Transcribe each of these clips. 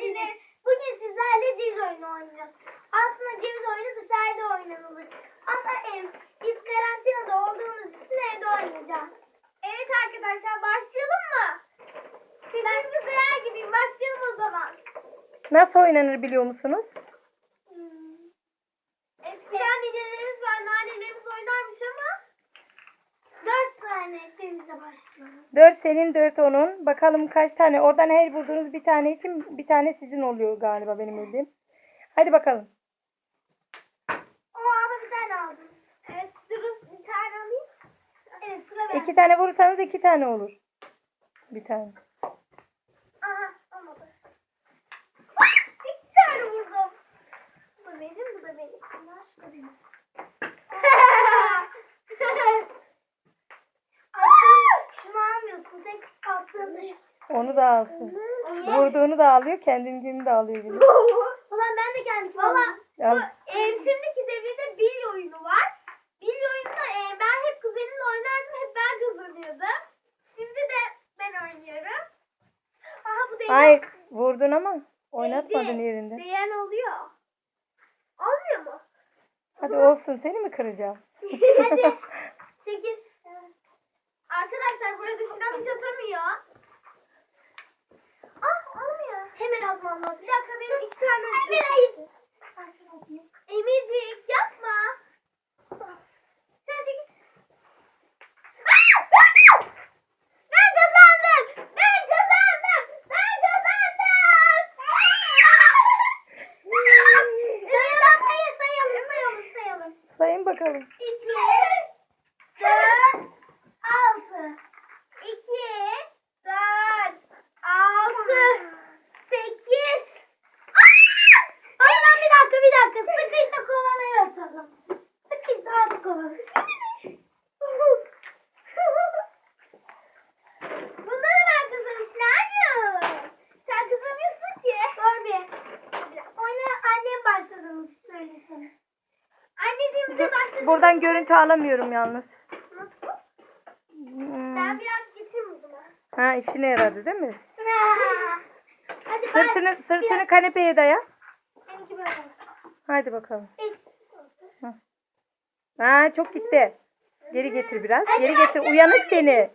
geldiniz. Bugün sizlerle ceviz oyunu oynayacağız. Aslında ceviz oyunu dışarıda oynanılır. Ama ev, biz karantinada olduğumuz için evde oynayacağız. Evet arkadaşlar başlayalım mı? Sizin bir gibiyim. Başlayalım o zaman. Nasıl oynanır biliyor musunuz? Hmm. Eskiden var. Nanelerimiz oynarmış ama dört tane başlayalım. 4 senin 4 onun. Bakalım kaç tane. Oradan her bulduğunuz bir tane için bir tane sizin oluyor galiba benim bildiğim. Hadi bakalım. Ama bir tane aldım. Evet durun bir tane alayım. Evet sıra ben. İki tane vurursanız iki tane olur. Bir tane. Aha olmadı. Ah, İki tane vurdum. Bu benim bu da benim. Bunlar da benim. Onu da alsın. Vurduğunu da alıyor, kendini de alıyor gibi. Ulan ben de kendim Valla Al. bu, e, şimdiki devirde bil oyunu var. Bil oyununda e, ben hep kuzenimle oynardım. Hep ben kazanıyordum. Şimdi de ben oynuyorum. Aha bu değdi. Hayır, vurdun ama oynatmadın Değdi. yerinde. Değen oluyor. Olmuyor mu? Hadi olsun, seni mi kıracağım? Hadi. Çekil. Arkadaşlar burada dışından hiç atamıyor. Hemen atmam lazım. Bir dakika benim iki tane. Emir hayır. Emircik yapma. Sen çekil. Sayın bakalım. 2 4 6 2 4 6 8 Ay lan bir dakika bir dakika. Sıkıysa atalım. Sıkıysa hadi kovalaya. Bunları ben kazanmışım. Hayır. Sen kazanıyorsun ki. Dur bir. Oyuna annem başladığını söylesene. Anneciğim bize başladı. Buradan görüntü alamıyorum yalnız. Nasıl? Hmm. Ben biraz getireyim o zaman. Ha işine yaradı değil mi? Hadi Sırtını sırtını kanepeye daya. Hadi bakalım. Ha çok gitti. Geri getir biraz. Geri getir. Uyanık seni.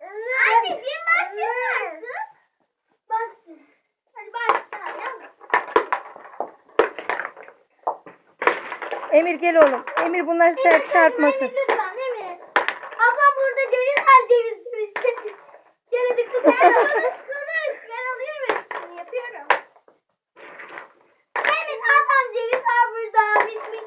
Anneciğim başlasın. Başlasın. Hadi başla. Emir gel oğlum. Emir bunlar sert çarpmasın. Lütfen değil mi? Ablam burada ceviz al ceviz ceviz. Gel hadi kız sen konuş konuş. Ben alıyorum hepsini yapıyorum. Evet ablam ceviz var burada. Bitmiş.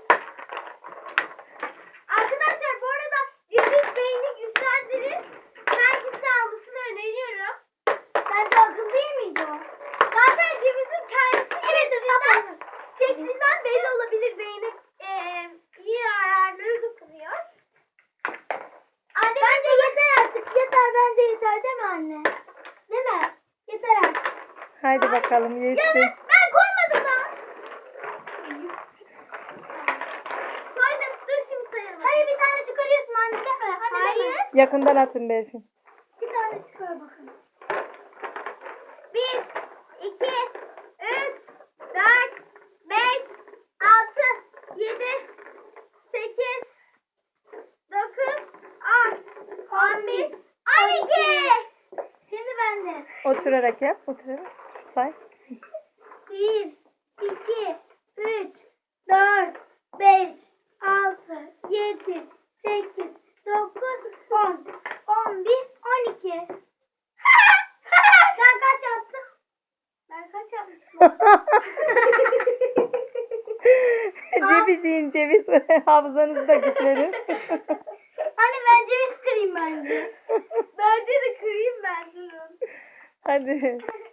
Arkadaşlar bu arada ceviz beyni güçlendirir. Herkese almasını öneriyorum. Sence akıl değil miydi o? Zaten cevizin kendisi şeklinden, şeklinden belli olabilir beyni eee iyi yararları dokunuyor. Anne bence yeter artık. Yeter bence yeter değil mi anne? Değil mi? Yeter artık. Hadi bakalım Ya yesin. ben, ben koymadım da. Koydum. Dur şimdi sayalım. Hayır bir tane çıkarıyorsun anne değil mi? Hadi Hayır. Yakından atın Berfin. Bir tane çıkar bakalım. Bir, iki, üç, dört, beş, altı, yedi, sekiz, dokuz, on, on bir, on iki. Şimdi bende. Oturarak yap. Oturarak. Say. Bir, iki, üç, dört, beş, altı, yedi, sekiz, dokuz, on, on bir, on iki. Sen kaç yaptın? Ben kaç yapmışım? ceviz yiyin ceviz. Hafızanızı da güçlenir. Anne ben ceviz kırayım bence. Bence de kırayım ben. Hadi. Hadi.